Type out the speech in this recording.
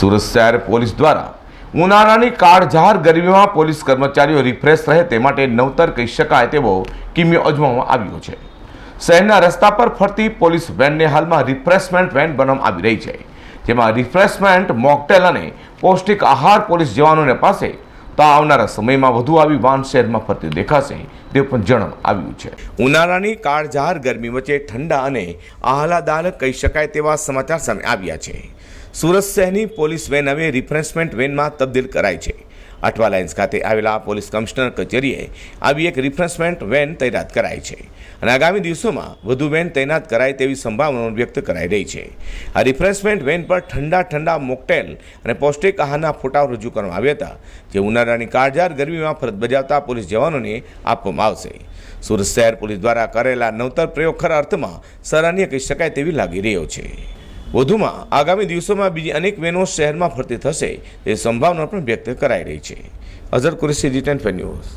સુરત શહેર પોલીસ દ્વારા ઉનાળાની કાળઝાળ ગરમીમાં પોલીસ કર્મચારીઓ રિફ્રેશ રહે તે માટે નવતર કહી શકાય તેવો કિમિયો અજમાવવામાં આવ્યો છે. શહેરના રસ્તા પર ફરતી પોલીસ વેનને હાલમાં રિફ્રેશમેન્ટ વેન બનાવવામાં આવી રહી છે. જેમાં રિફ્રેશમેન્ટ મોકટેલ અને પૌષ્ટિક આહાર પોલીસ જવાનોને પાસે તો આવનારા સમયમાં વધુ આવી વાન શહેરમાં ફરતી દેખાશે તે પણ જણાવ આવ્યું છે. ઉનાળાની કાળઝાળ ગરમી વચ્ચે ઠંડા અને આહલાદાયક કહી શકાય તેવા સમાચાર સામે આવ્યા છે. સુરત શહેરની પોલીસ વેન હવે રિફ્રેશમેન્ટ વેનમાં તબદીલ કરાઈ છે. અઠવા લાઇન્સ ખાતે આવેલા પોલીસ કમિશનર કચેરીએ આવી એક રિફ્રેશમેન્ટ વેન તૈનાત કરાઈ છે અને આગામી દિવસોમાં વધુ વેન તૈનાત કરાય તેવી સંભાવનાઓ વ્યક્ત કરાઈ રહી છે. આ રિફ્રેશમેન્ટ વેન પર ઠંડા ઠંડા મોકટેલ અને પૌષ્ટિક આહારના ફોટાઓ રજૂ કરવામાં આવ્યા હતા, જે ઉનાળાની કાળઝાળ ગરમીમાં ફરજ બજાવતા પોલીસ જવાનોને આપવામાં આવશે. સુરત શહેર પોલીસ દ્વારા કરેલા નવતર પ્રયોગ ખરા અર્થમાં સરાહનીય કહી શકાય તેવી લાગી રહ્યો છે. વધુમાં આગામી દિવસોમાં બીજી અનેક વેનો શહેરમાં ફરતી થશે તે સંભાવના પણ વ્યક્ત કરાઈ રહી છે. Azhar Qureshi return fair news.